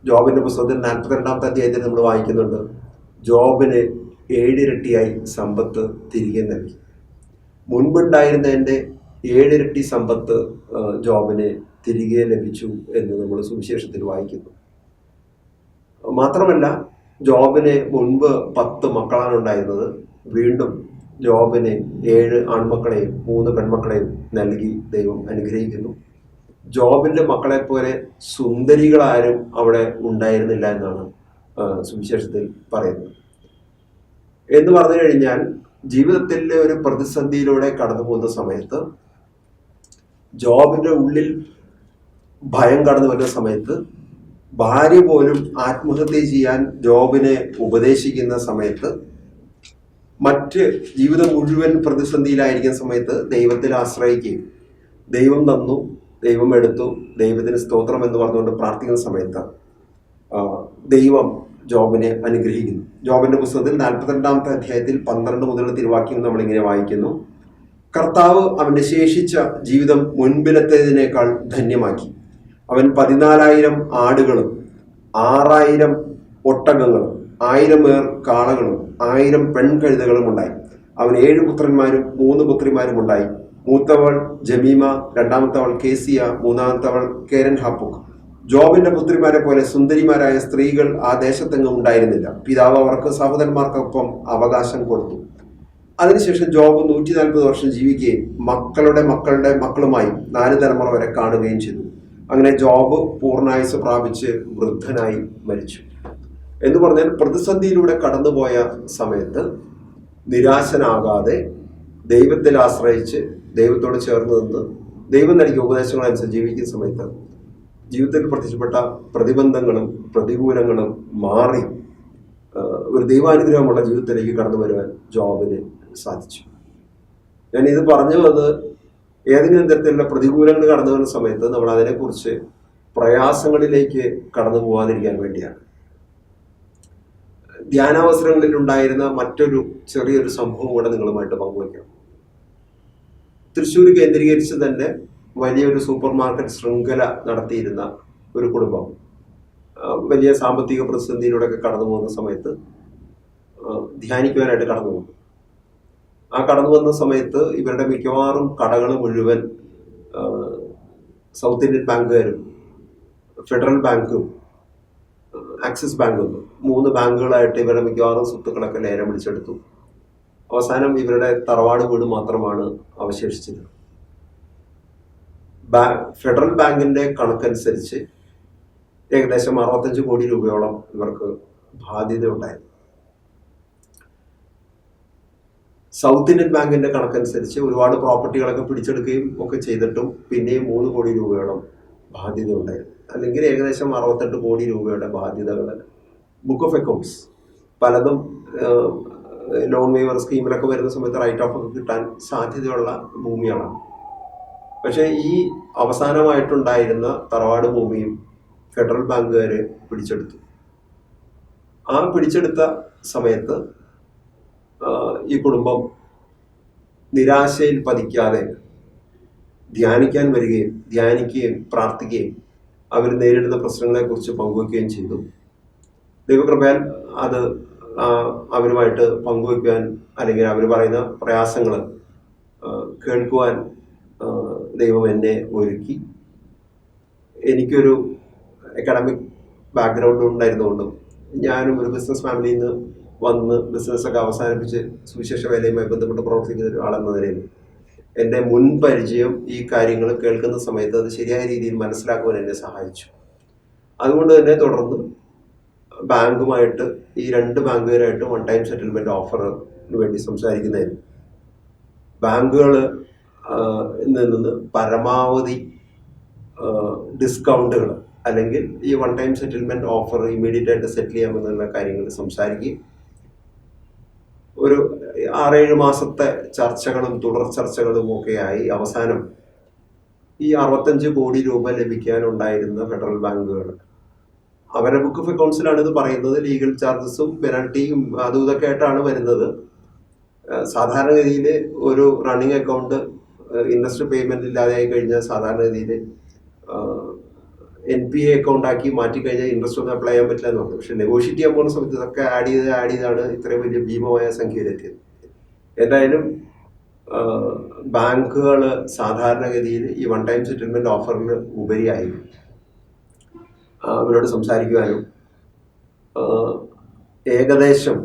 ജോബിന്റെ പുസ്തകത്തിൽ നാൽപ്പത്തിരണ്ടാമത്തെ അധ്യായത്തിൽ നമ്മൾ വായിക്കുന്നുണ്ട്. ജോബിന് ഏഴിരട്ടിയായി സമ്പത്ത് തിരികെ നൽകി. മുൻപുണ്ടായിരുന്നതിന്റെ ഏഴിരട്ടി സമ്പത്ത് ജോബിന് തിരികെ ലഭിച്ചു എന്ന് നമ്മൾ സുവിശേഷത്തിൽ വായിക്കുന്നു. മാത്രമല്ല ജോബിന് മുൻപ് പത്ത് മക്കളാണ് ഉണ്ടായിരുന്നത്. വീണ്ടും ജോബിന് ഏഴ് ആൺമക്കളെയും മൂന്ന് പെൺമക്കളെയും നൽകി ദൈവം അനുഗ്രഹിക്കുന്നു. ജോബിന്റെ മക്കളെ പോലെ സുന്ദരികളാരും അവിടെ ഉണ്ടായിരുന്നില്ല എന്നാണ് സുവിശേഷത്തിൽ പറയുന്നത്. എന്ന് പറഞ്ഞു കഴിഞ്ഞാൽ ജീവിതത്തിലെ ഒരു പ്രതിസന്ധിയിലൂടെ കടന്നു പോകുന്ന സമയത്ത് ജോബിന്റെ ഉള്ളിൽ ഭയം കടന്നു വരുന്ന സമയത്ത് ഭാര്യ പോലും ആത്മഹത്യ ചെയ്യാൻ ജോബിനെ ഉപദേശിക്കുന്ന സമയത്ത് മറ്റ് ജീവിതം മുഴുവൻ പ്രതിസന്ധിയിലായിരിക്കുന്ന സമയത്ത് ദൈവത്തിൽ ആശ്രയിക്കുകയും ദൈവം തന്നു. ദൈവം എടുത്തു ദൈവത്തിന് സ്തോത്രം എന്ന് പറഞ്ഞുകൊണ്ട് പ്രാർത്ഥിക്കുന്ന സമയത്ത് ദൈവം ജോബിനെ അനുഗ്രഹിക്കുന്നു. ജോബിന്റെ പുസ്തകത്തിൽ നാൽപ്പത്തിരണ്ടാമത്തെ അധ്യായത്തിൽ പന്ത്രണ്ട് മുതലുള്ള തിരുവാക്യം നമ്മളിങ്ങനെ വായിക്കുന്നു. കർത്താവ് അവന്റെ ശേഷിച്ച ജീവിതം മുൻപിലത്തേതിനേക്കാൾ ധന്യമാക്കി. അവൻ പതിനാലായിരം ആടുകളും ആറായിരം ഒട്ടകങ്ങളും ആയിരം പേർ കാളകളും ആയിരം പെൺകഴുതകളും ഉണ്ടായി. അവൻ ഏഴ് പുത്രന്മാരും മൂന്ന് പുത്രിമാരും ഉണ്ടായി. മൂത്തവൾ ജമീമ രണ്ടാമത്തവൾ കേസിയ മൂന്നാമത്തവൾ കേരൻ ഹാപ്പുക്ക്. ജോബിന്റെ പുത്രിമാരെ പോലെ സുന്ദരിമാരായ സ്ത്രീകൾ ആ ദേശത്തെങ്ങും ഉണ്ടായിരുന്നില്ല. പിതാവ് അവർക്ക് സഹോദരന്മാർക്കൊപ്പം അവകാശം കൊടുത്തു. അതിനുശേഷം ജോബ് നൂറ്റി നാൽപ്പത് വർഷം ജീവിക്കുകയും മക്കളുടെ മക്കളുടെ മക്കളുമായി നാല് തലമുറ വരെ കാണുകയും ചെയ്തു. അങ്ങനെ ജോബ് പൂർണായുസ് പ്രാപിച്ച് വൃദ്ധനായി മരിച്ചു. എന്ന് പറഞ്ഞാൽ പ്രതിസന്ധിയിലൂടെ കടന്നുപോയ സമയത്ത് നിരാശനാകാതെ ദൈവത്തിൽ ആശ്രയിച്ച് ദൈവത്തോട് ചേർന്ന് നിന്ന് ദൈവം നൽകിയ ഉപദേശങ്ങളനുസരിച്ച് ജീവിക്കുന്ന സമയത്ത് ജീവിതത്തിൽ പ്രത്യക്ഷപ്പെട്ട പ്രതിബന്ധങ്ങളും പ്രതികൂലങ്ങളും മാറി ഒരു ദൈവാനുഗ്രഹമുള്ള ജീവിതത്തിലേക്ക് കടന്നു വരുവാൻ ജോബിന് സാധിച്ചു. ഞാൻ ഇത് പറഞ്ഞു വന്നത് ഏതെങ്കിലും തരത്തിലുള്ള പ്രതികൂലങ്ങൾ കടന്നു വരുന്ന സമയത്ത് നമ്മൾ അതിനെക്കുറിച്ച് പ്രയാസങ്ങളിലേക്ക് കടന്നു പോകാതിരിക്കാൻ വേണ്ടിയാണ്. ധ്യാനാവസരങ്ങളിൽ ഉണ്ടായിരുന്ന മറ്റൊരു ചെറിയൊരു സംഭവം കൂടെ നിങ്ങളുമായിട്ട് പങ്കുവയ്ക്കാം. തൃശ്ശൂർ കേന്ദ്രീകരിച്ച് തന്നെ വലിയൊരു സൂപ്പർ മാർക്കറ്റ് ശൃംഖല നടത്തിയിരുന്ന ഒരു കുടുംബം. വലിയ സാമ്പത്തിക പ്രതിസന്ധിയിലൂടെയൊക്കെ കടന്നു പോകുന്ന സമയത്ത് ധ്യാനിക്കുവാനായിട്ട് കടന്നു പോകും ആ കടന്നു വന്ന സമയത്ത് ഇവരുടെ മിക്കവാറും കടകൾ മുഴുവൻ സൗത്ത് ഇന്ത്യൻ ബാങ്കുകാരും ഫെഡറൽ ബാങ്കും ആക്സിസ് ബാങ്കും മൂന്ന് ബാങ്കുകളായിട്ട് ഇവരുടെ മിക്കവാറും സ്വത്തുക്കളൊക്കെ ലേലം പിടിച്ചെടുത്തു. അവസാനം ഇവരുടെ തറവാട് വീട് മാത്രമാണ് അവശേഷിച്ചത്. ഫെഡറൽ ബാങ്കിന്റെ കണക്കനുസരിച്ച് ഏകദേശം അറുപത്തഞ്ച് കോടി രൂപയോളം ഇവർക്ക് ബാധ്യത ഉണ്ടായിരുന്നു സൗത്ത് ഇന്ത്യൻ ബാങ്കിന്റെ കണക്കനുസരിച്ച് ഒരുപാട് പ്രോപ്പർട്ടികളൊക്കെ പിടിച്ചെടുക്കുകയും ഒക്കെ ചെയ്തിട്ടും പിന്നെയും മൂന്ന് കോടി രൂപയോളം ബാധ്യത ഉണ്ടായിരുന്നു അല്ലെങ്കിൽ ഏകദേശം അറുപത്തെട്ട് കോടി രൂപയുടെ ബാധ്യതകൾ ബുക്ക് ഓഫ് അക്കൗണ്ട്സ് പലതും ലോൺ വേവർ സ്കീമിലൊക്കെ വരുന്ന സമയത്ത് റൈറ്റ് ഓഫ് ഒക്കെ കിട്ടാൻ സാധ്യതയുള്ള ഭൂമിയാണ്. പക്ഷേ ഈ അവസാനമായിട്ടുണ്ടായിരുന്ന തറവാട് ഭൂമിയും ഫെഡറൽ ബാങ്കുകാർ പിടിച്ചെടുത്തു. ആ പിടിച്ചെടുത്ത സമയത്ത് ഈ കുടുംബം നിരാശയിൽ പതിക്കാതെ ധ്യാനിക്കാൻ വരികയും ധ്യാനിക്കുകയും പ്രാർത്ഥിക്കുകയും അവർ നേരിടുന്ന പ്രശ്നങ്ങളെക്കുറിച്ച് പങ്കുവയ്ക്കുകയും ചെയ്തു. ദൈവകൃപയാൽ അത് അവരുമായിട്ട് പങ്കുവെക്കാൻ അല്ലെങ്കിൽ അവർ പറയുന്ന പ്രയാസങ്ങൾ കേൾക്കുവാൻ ദൈവം എന്നെ ഒരുക്കി. എനിക്കൊരു അക്കാഡമിക് ബാക്ക്ഗ്രൗണ്ട് ഉണ്ടായിരുന്നുകൊണ്ടും ഞാനും ഒരു ബിസിനസ് ഫാമിലിയിൽ നിന്ന് വന്ന് ബിസിനസ്സൊക്കെ അവസാനിപ്പിച്ച് സുവിശേഷ വേലയുമായി ബന്ധപ്പെട്ട് പ്രവർത്തിക്കുന്ന ഒരാളെന്ന നിലയിൽ എന്റെ മുൻ പരിചയം ഈ കാര്യങ്ങൾ കേൾക്കുന്ന സമയത്ത് അത് ശരിയായ രീതിയിൽ മനസ്സിലാക്കുവാൻ എന്നെ സഹായിച്ചു. അതുകൊണ്ട് തന്നെ തുടർന്ന് ബാങ്കുമായിട്ട് ഈ രണ്ട് ബാങ്കുകാരായിട്ട് വൺ ടൈം സെറ്റിൽമെന്റ് ഓഫറിന് വേണ്ടി സംസാരിക്കുന്നതിന് ബാങ്കുകൾ നിന്ന് പരമാവധി ഡിസ്കൗണ്ടുകൾ അല്ലെങ്കിൽ ഈ one time settlement offer immediate ആയിട്ട് സെറ്റിൽ ചെയ്യാമെന്നുള്ള കാര്യങ്ങൾ സംസാരിക്കുകയും ഒരു ആറേഴ് മാസത്തെ ചർച്ചകളും തുടർ ചർച്ചകളും ഒക്കെ ആയി അവസാനം ഈ അറുപത്തഞ്ച് കോടി രൂപ ലഭിക്കാനുണ്ടായിരുന്ന ഫെഡറൽ ബാങ്കുകൾ. അവരുടെ ബുക്ക് ഓഫ് അക്കൗണ്ട്സിലാണ് ഇത് പറയുന്നത്. ലീഗൽ ചാർജസും പെനൽറ്റിയും അതും ഇതൊക്കെ ആയിട്ടാണ് വരുന്നത്. സാധാരണഗതിയിൽ ഒരു റണ്ണിങ് അക്കൗണ്ട് ഇൻട്രസ്റ്റ് പേയ്മെന്റ് ഇല്ലാതെ ആയി കഴിഞ്ഞാൽ സാധാരണഗതിയിൽ എൻ പി എ അക്കൗണ്ട് ആക്കി മാറ്റി കഴിഞ്ഞാൽ ഇൻട്രസ്റ്റ് ഒന്നും അപ്ലൈ ചെയ്യാൻ പറ്റില്ല എന്നുള്ളത് പക്ഷെ നെഗോഷിയേറ്റ് ചെയ്യാൻ പോകുന്ന സമയത്ത് ഇതൊക്കെ ആഡ് ചെയ്ത് ആഡ് ചെയ്താണ് ഇത്രയും വലിയ ഭീമമായ സംഖ്യയിലെത്തിയത്. എന്തായാലും ബാങ്കുകൾ സാധാരണഗതിയിൽ ഈ വൺ ടൈം സെറ്റിൽമെന്റ് ഓഫറിന് ഉപരിയായി. അവരോട് സംസാരിക്കുവാനും ഏകദേശം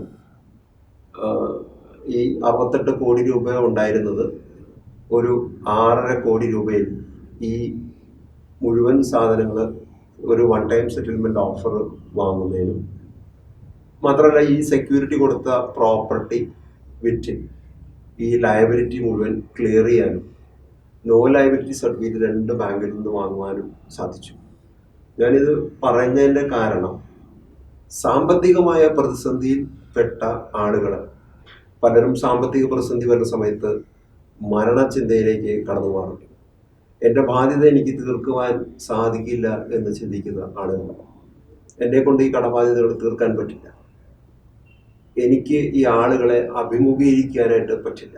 ഈ അറുപത്തെട്ട് കോടി രൂപ ഉണ്ടായിരുന്നത് ഒരു ആറര കോടി രൂപയിൽ ഈ മുഴുവൻ സാധനങ്ങൾ ഒരു വൺ ടൈം സെറ്റിൽമെന്റ് ഓഫർ വാങ്ങുന്നതിനും മാത്രമല്ല ഈ സെക്യൂരിറ്റി കൊടുത്ത പ്രോപ്പർട്ടി വിറ്റ് ഈ ലയബിലിറ്റി മുഴുവൻ ക്ലിയർ ചെയ്യാനും നോ ലയബിലിറ്റി സർട്ടിഫിക്കറ്റ് രണ്ട് ബാങ്കിൽ നിന്ന് വാങ്ങുവാനും സാധിച്ചു. ഞാനിത് പറയുന്നതിന്റെ കാരണം സാമ്പത്തികമായ പ്രതിസന്ധിയിൽ പെട്ട ആളുകൾ പലരും സാമ്പത്തിക പ്രതിസന്ധി വരുന്ന സമയത്ത് മരണചിന്തയിലേക്ക് കടന്നു പോകാറുണ്ട്. എന്റെ ബാധ്യത എനിക്ക് തീർക്കുവാൻ സാധിക്കില്ല എന്ന് ചിന്തിക്കുന്ന ആളുകൾ എന്നെ കൊണ്ട് ഈ കടബാധ്യതകൾ തീർക്കാൻ പറ്റില്ല. എനിക്ക് ഈ ആളുകളെ അഭിമുഖീകരിക്കാനായിട്ട് പറ്റില്ല.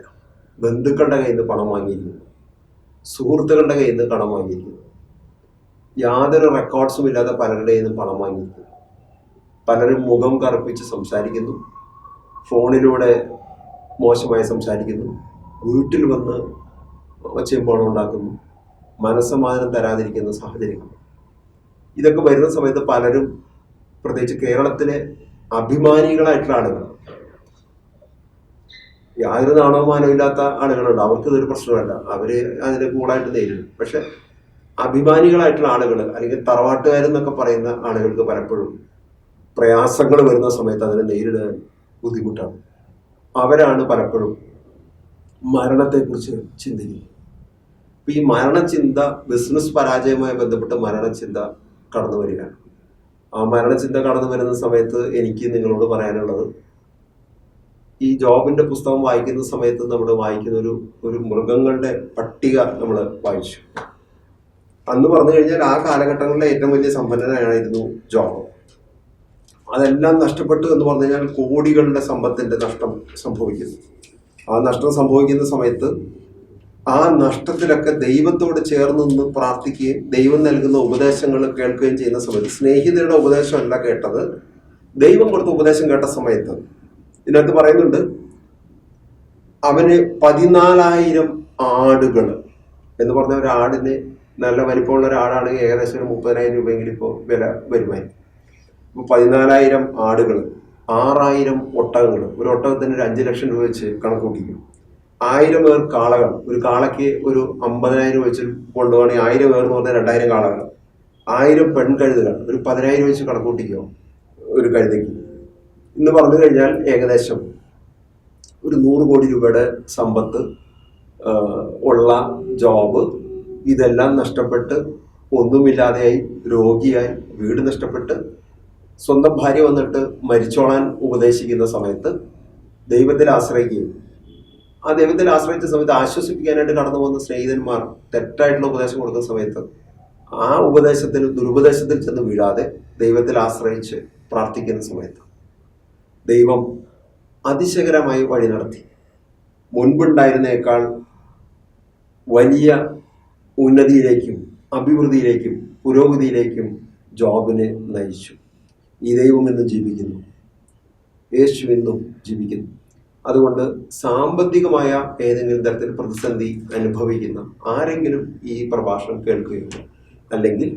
ബന്ധുക്കളുടെ കയ്യിൽ നിന്ന് പണം വാങ്ങിയിരിക്കുന്നു. സുഹൃത്തുക്കളുടെ കയ്യിൽ നിന്ന് കടം വാങ്ങിയിരിക്കുന്നു. യാതൊരു റെക്കോർഡ്സും ഇല്ലാതെ പലരുടെ പണം വാങ്ങിക്കുന്നു പലരും മുഖം കറുപ്പിച്ച് സംസാരിക്കുന്നു. ഫോണിലൂടെ മോശമായി സംസാരിക്കുന്നു. വീട്ടിൽ വന്ന് ഒച്ചയും പോണം ഉണ്ടാക്കുന്നു. മനസ്സമാധാനം തരാതിരിക്കുന്ന സാഹചര്യങ്ങൾ. ഇതൊക്കെ വരുന്ന സമയത്ത് പലരും പ്രത്യേകിച്ച് കേരളത്തിലെ അഭിമാനികളായിട്ടുള്ള ആളുകൾ. യാതൊരു നാണവമാനവും ഇല്ലാത്ത ആളുകളുണ്ട്. അവർക്ക് ഇതൊരു പ്രശ്നമല്ല. അവർ അതിനെ കൂടായിട്ട് നേരിടും. പക്ഷെ അഭിമാനികളായിട്ടുള്ള ആളുകൾ അല്ലെങ്കിൽ തറവാട്ടുകാരെന്നൊക്കെ പറയുന്ന ആളുകൾക്ക് പലപ്പോഴും പ്രയാസങ്ങൾ വരുന്ന സമയത്ത് അതിനെ നേരിടാൻ ബുദ്ധിമുട്ടാണ്. അവരാണ് പലപ്പോഴും മരണത്തെക്കുറിച്ച് ചിന്തിക്കുന്നത്. അപ്പൊ ഈ മരണചിന്ത ബിസിനസ് പരാജയവുമായി ബന്ധപ്പെട്ട് മരണചിന്ത കടന്നു വരികയാണ്. ആ മരണചിന്ത കടന്നു വരുന്ന സമയത്ത് എനിക്ക് നിങ്ങളോട് പറയാനുള്ളത് ഈ ജോബിന്റെ പുസ്തകം വായിക്കുന്ന സമയത്ത് നമ്മൾ വായിക്കുന്ന ഒരു ഒരു മൃഗങ്ങളുടെ പട്ടിക നമ്മൾ വായിച്ചു. അന്ന് പറഞ്ഞു കഴിഞ്ഞാൽ ആ കാലഘട്ടങ്ങളിലെ ഏറ്റവും വലിയ സമ്പന്നനായിരുന്നു ജോണോ അതെല്ലാം നഷ്ടപ്പെട്ടു എന്ന് പറഞ്ഞു കഴിഞ്ഞാൽ കോടികളുടെ സമ്പത്തിന്റെ നഷ്ടം സംഭവിക്കുന്നു. ആ നഷ്ടം സംഭവിക്കുന്ന സമയത്ത് ആ നഷ്ടത്തിലൊക്കെ ദൈവത്തോട് ചേർന്ന് നിന്ന് പ്രാർത്ഥിക്കുകയും ദൈവം നൽകുന്ന ഉപദേശങ്ങൾ കേൾക്കുകയും ചെയ്യുന്ന സമയത്ത് സ്നേഹിതരുടെ ഉപദേശമല്ല കേട്ടത്. ദൈവം കൊടുത്ത ഉപദേശം കേട്ട സമയത്ത്. ഇതിനകത്ത് പറയുന്നുണ്ട് അവന് പതിനാലായിരം ആടുകൾ എന്ന് പറഞ്ഞ ഒരു ആടിന് നല്ല വലിപ്പമുള്ള ഒരാളാണ് ഏകദേശം ഒരു മുപ്പതിനായിരം രൂപയെങ്കിലും ഇപ്പോൾ വില വരുമായിരിക്കും. ഇപ്പോൾ പതിനാലായിരം ആടുകൾ ആറായിരം ഒട്ടകങ്ങൾ ഒരു ഒട്ടകത്തിന് ഒരു അഞ്ച് ലക്ഷം രൂപ വെച്ച് കണക്ക് കൂട്ടിക്കും. ആയിരം പേർ കാളകൾ ഒരു കാളയ്ക്ക് ഒരു അമ്പതിനായിരം വെച്ച് കൊണ്ടുപോകണമെങ്കിൽ ആയിരം പേർ എന്ന് പറഞ്ഞാൽ രണ്ടായിരം കാളകൾ. ആയിരം പെൺകഴുതുകൾ ഒരു പതിനായിരം വെച്ച് കണക്ക് കൂട്ടിക്കോ ഒരു കഴുതയ്ക്ക്. ഇന്ന് പറഞ്ഞു കഴിഞ്ഞാൽ ഏകദേശം ഒരു നൂറ് കോടി രൂപയുടെ സമ്പത്ത് ഉള്ള ജോബ് ഇതെല്ലാം നഷ്ടപ്പെട്ട് ഒന്നുമില്ലാതെയായി രോഗിയായി വീട് നഷ്ടപ്പെട്ട് സ്വന്തം ഭാര്യ വന്നിട്ട് മരിച്ചോളാൻ ഉപദേശിക്കുന്ന സമയത്ത് ദൈവത്തിൽ ആശ്രയിക്കുകയും ആ ദൈവത്തിൽ ആശ്രയിച്ച സമയത്ത് ആശ്വസിപ്പിക്കാനായിട്ട് കടന്നു പോകുന്ന സ്നേഹിതന്മാർ തെറ്റായിട്ടുള്ള ഉപദേശം കൊടുക്കുന്ന സമയത്ത് ആ ഉപദേശത്തിൽ ദുരുപദേശത്തിൽ ചെന്ന് വീഴാതെ ദൈവത്തിൽ ആശ്രയിച്ച് പ്രാർത്ഥിക്കുന്ന സമയത്ത് ദൈവം അതിശയകരമായി വഴി നടത്തി. മുൻപുണ്ടായിരുന്നേക്കാൾ വലിയ ഉന്നതിയിലേക്കും അഭിവൃദ്ധിയിലേക്കും പുരോഗതിയിലേക്കും ജോബിനെ നയിച്ചു. ഈ ദൈവം ജീവിക്കുന്നു. യേശു എന്നും ജീവിക്കുന്നു. അതുകൊണ്ട് സാമ്പത്തികമായ ഏതെങ്കിലും തരത്തിൽ പ്രതിസന്ധി അനുഭവിക്കുന്ന ആരെങ്കിലും ഈ പ്രഭാഷണം കേൾക്കുകയോ അല്ലെങ്കിൽ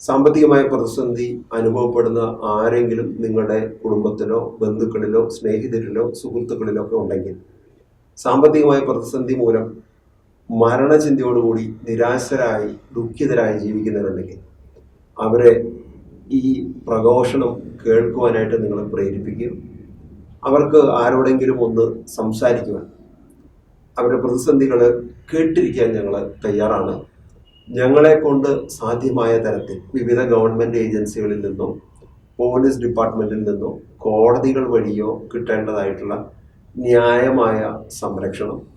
സാമ്പത്തികമായ പ്രതിസന്ധി അനുഭവപ്പെടുന്ന ആരെങ്കിലും നിങ്ങളുടെ കുടുംബത്തിലോ ബന്ധുക്കളിലോ സ്നേഹിതരിലോ സുഹൃത്തുക്കളിലോ ഒക്കെ ഉണ്ടെങ്കിൽ സാമ്പത്തികമായ പ്രതിസന്ധി മൂലം മരണചിന്തയോടുകൂടി നിരാശരായി ദുഃഖിതരായി ജീവിക്കുന്നവരുണ്ടെങ്കിൽ അവരെ ഈ പ്രഘോഷണം കേൾക്കുവാനായിട്ട് നിങ്ങൾ പ്രേരിപ്പിക്കും. അവർക്ക് ആരോടെങ്കിലും ഒന്ന് സംസാരിക്കുവാൻ. അവരുടെ പ്രതിസന്ധികൾ കേട്ടിരിക്കാൻ ഞങ്ങൾ തയ്യാറാണ്. ഞങ്ങളെ കൊണ്ട് സാധ്യമായ തരത്തിൽ വിവിധ ഗവൺമെന്റ് ഏജൻസികളിൽ നിന്നോ പോലീസ് ഡിപ്പാർട്ട്മെന്റിൽ നിന്നോ കോടതികൾ വഴിയോ കിട്ടേണ്ടതായിട്ടുള്ള ന്യായമായ സംരക്ഷണം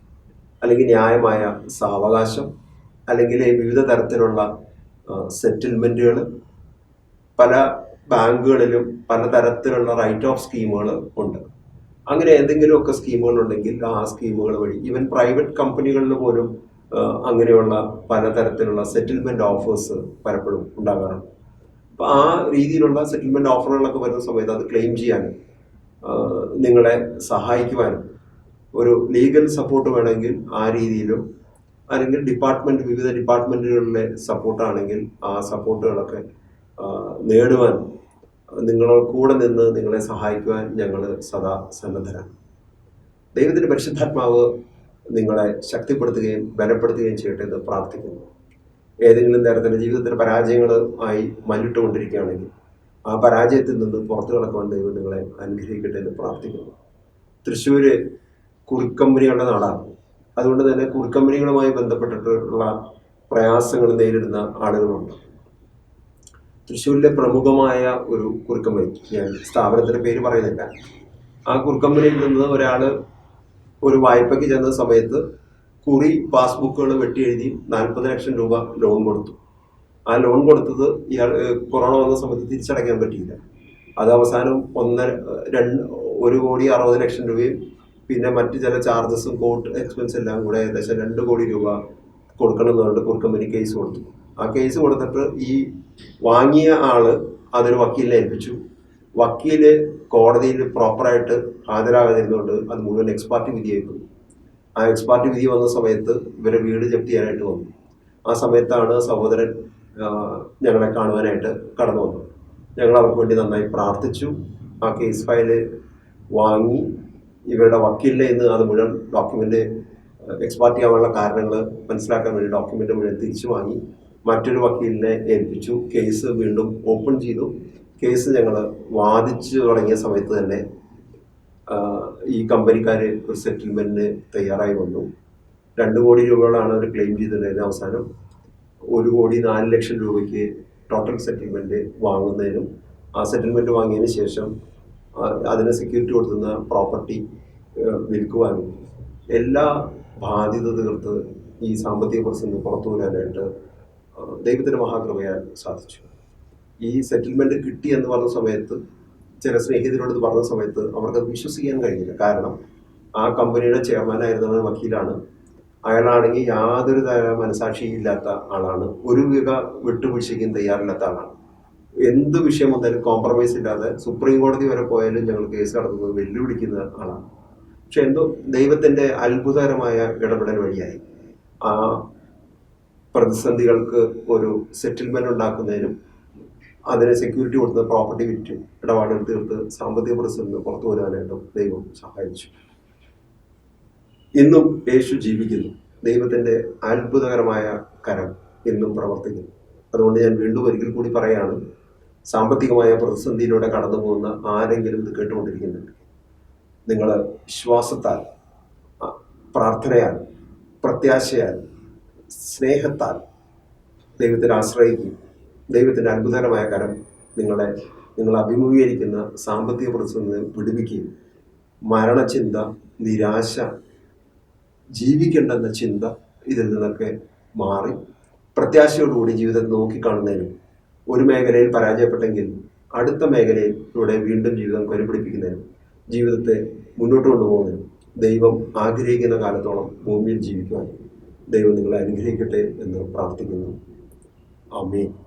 അല്ലെങ്കിൽ ന്യായമായ സാവകാശം അല്ലെങ്കിൽ വിവിധ തരത്തിലുള്ള സെറ്റിൽമെന്റുകൾ പല ബാങ്കുകളിലും പല തരത്തിലുള്ള റൈറ്റ് ഓഫ് സ്കീമുകൾ ഉണ്ട്. അങ്ങനെ എന്തെങ്കിലുമൊക്കെ സ്കീമുകൾ ഉണ്ടെങ്കിൽ ആ സ്കീമുകൾ വഴി ഈവൻ പ്രൈവറ്റ് കമ്പനികളിൽ പോലും അങ്ങനെയുള്ള പലതരത്തിലുള്ള സെറ്റിൽമെന്റ് ഓഫേഴ്സ് പലപ്പോഴും ഉണ്ടാകാറുണ്ട്. അപ്പോൾ ആ രീതിയിലുള്ള സെറ്റിൽമെന്റ് ഓഫറുകളൊക്കെ വരുന്ന സമയത്ത് അത് ക്ലെയിം ചെയ്യാനും നിങ്ങളെ സഹായിക്കുവാനും ഒരു ലീഗൽ സപ്പോർട്ട് വേണമെങ്കിൽ ആ രീതിയിലും അല്ലെങ്കിൽ ഡിപ്പാർട്ട്മെന്റ് വിവിധ ഡിപ്പാർട്ട്മെന്റുകളിലെ സപ്പോർട്ടാണെങ്കിൽ ആ സപ്പോർട്ടുകളൊക്കെ നേടുവാൻ നിങ്ങളോട് കൂടെ നിന്ന് നിങ്ങളെ സഹായിക്കുവാൻ ഞങ്ങൾ സദാ സന്നദ്ധരാണ്. ദൈവത്തിന്റെ പരിശുദ്ധാത്മാവ് നിങ്ങളെ ശക്തിപ്പെടുത്തുകയും ബലപ്പെടുത്തുകയും ചെയ്യട്ടെ എന്ന് പ്രാർത്ഥിക്കുന്നു. ഏതെങ്കിലും തരത്തിലുള്ള ജീവിതത്തിലെ പരാജയങ്ങൾ ആയി മല്ലിട്ടുകൊണ്ടിരിക്കുകയാണെങ്കിൽ ആ പരാജയത്തിൽ നിന്ന് പുറത്തു കടക്കുവാൻ ദൈവം നിങ്ങളെ അനുഗ്രഹിക്കട്ടെ എന്ന് പ്രാർത്ഥിക്കുന്നു. തൃശ്ശൂര് കുറിക്കമ്പനികളുടെ നാടാണ്. അതുകൊണ്ട് തന്നെ കുറിക്കമ്പനികളുമായി ബന്ധപ്പെട്ടിട്ടുള്ള പ്രയാസങ്ങൾ നേരിടുന്ന ആളുകളുണ്ട്. തൃശ്ശൂരിലെ പ്രമുഖമായ ഒരു കുറുക്കമ്പനി. ഞാൻ സ്ഥാപനത്തിന്റെ പേര് പറയുന്നില്ല. ആ കുറുക്കമ്പനിയിൽ നിന്ന് ഒരാൾ ഒരു വായ്പയ്ക്ക് ചെന്ന സമയത്ത് കുറി പാസ്ബുക്കുകൾ വെട്ടി എഴുതി നാൽപ്പത് ലക്ഷം രൂപ ലോൺ കൊടുത്തു. ആ ലോൺ കൊടുത്തത് ഇയാൾ കൊറോണ വന്ന സമയത്ത് തിരിച്ചടയ്ക്കാൻ പറ്റിയില്ല. അത് അവസാനം ഒന്നര രണ്ട് ഒരു കോടി അറുപത് ലക്ഷം രൂപയും പിന്നെ മറ്റു ചില ചാർജസും കോർട്ട് എക്സ്പെൻസ് എല്ലാം കൂടെ ഏകദേശം രണ്ട് കോടി രൂപ കൊടുക്കണം എന്ന് പറഞ്ഞിട്ട് കമ്പനി കേസ് കൊടുത്തു. ആ കേസ് കൊടുത്തിട്ട് ഈ വാങ്ങിയ ആൾ അതൊരു വക്കീലിനെ ഏൽപ്പിച്ചു. വക്കീൽ കോടതിയിൽ പ്രോപ്പറായിട്ട് ഹാജരാകാതിരുന്നുകൊണ്ട് അത് മുഴുവൻ എക്സ്പാർട്ടി വിധിയായി പോയി. ആ എക്സ്പാർട്ടി വിധി വന്ന സമയത്ത് ഇവരെ വീട് ജപ്തി ചെയ്യാനായിട്ട് വന്നു. ആ സമയത്താണ് സഹോദരൻ ഞങ്ങളെ കാണുവാനായിട്ട് കടന്നു വന്നത്. ഞങ്ങൾ അവർക്ക് വേണ്ടി നന്നായി പ്രാർത്ഥിച്ചു. ആ കേസ് ഫയൽ വാങ്ങി. ഇവരുടെ വക്കീലിനെ ഇന്ന് അത് മുഴുവൻ ഡോക്യുമെന്റ് എക്സ്പാർട്ട് ചെയ്യാനുള്ള കാരണങ്ങൾ മനസ്സിലാക്കാൻ വേണ്ടി ഡോക്യുമെന്റ് മുഴുവൻ തിരിച്ചു വാങ്ങി മറ്റൊരു വക്കീലിനെ ഏൽപ്പിച്ചു. കേസ് വീണ്ടും ഓപ്പൺ ചെയ്തു. കേസ് ഞങ്ങൾ വാദിച്ചു തുടങ്ങിയ സമയത്ത് തന്നെ ഈ കമ്പനിക്കാർ ഒരു സെറ്റിൽമെന്റിന് തയ്യാറായി വന്നു. രണ്ട് കോടി രൂപകളാണ് അവർ ക്ലെയിം ചെയ്തിട്ടുണ്ടായിരുന്നത് അവസാനം. ഒരു കോടി നാല് ലക്ഷം രൂപയ്ക്ക് ടോട്ടൽ സെറ്റിൽമെന്റ് വാങ്ങുന്നതിനും ആ സെറ്റിൽമെന്റ് വാങ്ങിയതിന് ശേഷം അതിന് സെക്യൂരിറ്റി കൊടുക്കുന്ന പ്രോപ്പർട്ടി വിൽക്കുവാനും എല്ലാ ബാധ്യത തീർത്ത് ഈ സാമ്പത്തിക പ്രതിസന്ധി പുറത്തു വരാനായിട്ട് ദൈവത്തിന്റെ മഹാകൃപയാൽ സാധിച്ചു. ഈ സെറ്റിൽമെന്റ് കിട്ടി എന്ന് പറഞ്ഞ സമയത്ത് ചില സ്നേഹിതരോട് പറഞ്ഞ സമയത്ത് അവർക്കത് വിശ്വസിക്കാൻ കഴിഞ്ഞില്ല. കാരണം ആ കമ്പനിയുടെ ചെയർമാനായിരുന്ന വക്കീലാണ്. അയാളാണെങ്കിൽ യാതൊരു തര മനസാക്ഷിയില്ലാത്ത ആളാണ്. ഒരു വിക വിട്ടുവീഴ്ചയ്ക്കും തയ്യാറില്ലാത്ത ആളാണ്. എന്ത് വിഷയം വന്നാലും കോംപ്രമൈസ് ഇല്ലാതെ സുപ്രീം കോടതി വരെ പോയാലും ഞങ്ങൾ കേസ് നടത്തുന്നത് വെല്ലുവിളിക്കുന്ന ആളാണ്. പക്ഷെ എന്തോ ദൈവത്തിന്റെ അത്ഭുതകരമായ ഇടപെടൽ വഴിയായി. ആ പ്രതിസന്ധികൾക്ക് ഒരു സെറ്റിൽമെന്റ് ഉണ്ടാക്കുന്നതിനും അതിനെ സെക്യൂരിറ്റി കൊടുത്ത പ്രോപ്പർട്ടി വിറ്റ് ഇടപാടുകൾ തീർത്ത് സാമ്പത്തിക പ്രതിസന്ധി പുറത്തു വരാനായിട്ടും ദൈവം സഹായിച്ചു. ഇന്നും യേശു ജീവിക്കുന്നു. ദൈവത്തിന്റെ അത്ഭുതകരമായ കരം ഇന്നും പ്രവർത്തിക്കുന്നു. അതുകൊണ്ട് ഞാൻ വീണ്ടും ഒരിക്കൽ കൂടി പറയാണ് സാമ്പത്തികമായ പ്രതിസന്ധിയിലൂടെ കടന്നു പോകുന്ന ആരെങ്കിലും ഇത് കേട്ടുകൊണ്ടിരിക്കുന്നുണ്ട്. നിങ്ങൾ വിശ്വാസത്താൽ പ്രാർത്ഥനയാൽ പ്രത്യാശയാൽ സ്നേഹത്താൽ ദൈവത്തിൽ ആശ്രയിക്കും ദൈവത്തിന്റെ അത്ഭുതകരമായ കരം നിങ്ങളെ നിങ്ങൾ അഭിമുഖീകരിക്കുന്ന സാമ്പത്തിക പ്രതിസന്ധി വിടുവിക്കുകയും മരണചിന്ത നിരാശ ജീവിക്കേണ്ടെന്ന ചിന്ത ഇതിൽ നിന്നൊക്കെ മാറി പ്രത്യാശയോടുകൂടി ജീവിതം നോക്കിക്കാണുന്നതിനും ഒരു മേഖലയിൽ പരാജയപ്പെട്ടെങ്കിൽ അടുത്ത മേഖലയിലൂടെ വീണ്ടും ജീവിതം കരുപിടിപ്പിക്കുന്നതിനും ജീവിതത്തെ മുന്നോട്ട് കൊണ്ടുപോകുന്നതിനും ദൈവം ആഗ്രഹിക്കുന്ന കാലത്തോളം ഭൂമിയിൽ ജീവിക്കുവാൻ ദൈവം നിങ്ങളെ അനുഗ്രഹിക്കട്ടെ എന്ന് പ്രാർത്ഥിക്കുന്നു. ആമേൻ.